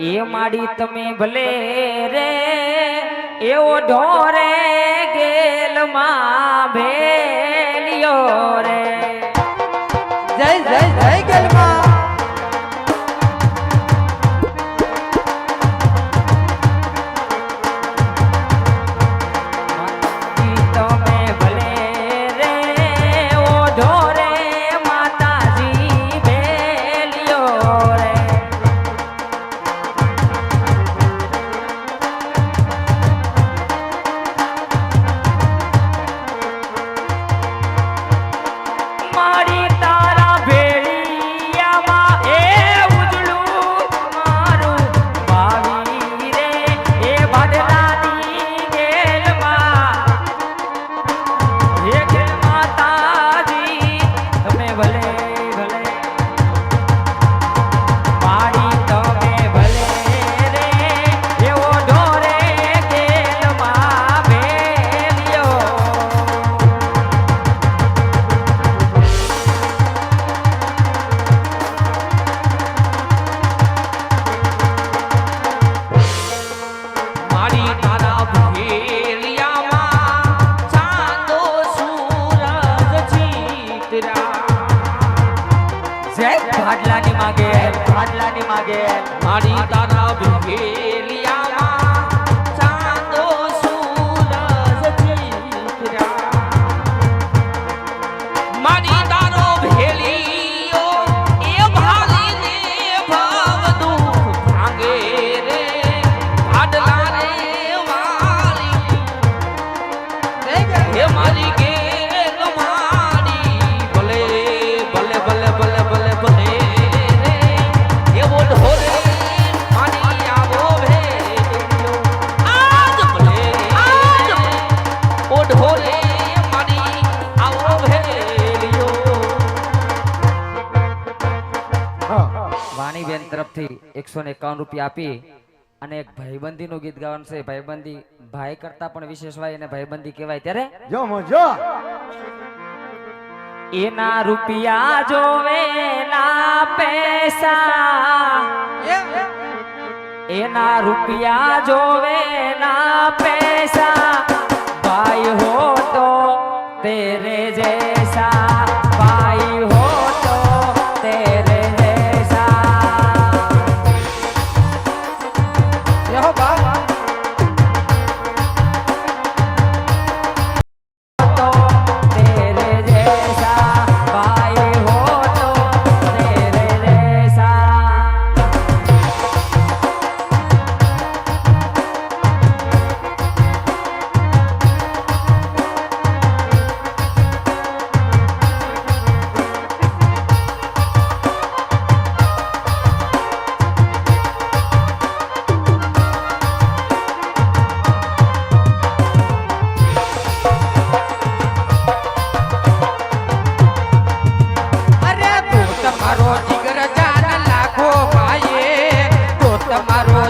એ માડી તમે ભલે રે એવો ઢોરે ગેલમાં ભેલિયો રે. જય જય જય ગલમાં. માડી ભાડલાની માગે ભાડલાની માગે. મારી તારા ભેલિયામાં વાણીબેન તરફથી એકસો ને એકાવન રૂપિયા આપી અને એક ભાઈબંધીનું ગીત ગાવાનું છે. ભાઈબંધી ભાઈ કરતા પણ વિશેષ હોય અને ભાઈબંધી કહેવાય ત્યારે જો મોજ. એના રૂપિયા જોવે ના પૈસા. એના રૂપિયા જોવે ના પૈસા. તમારો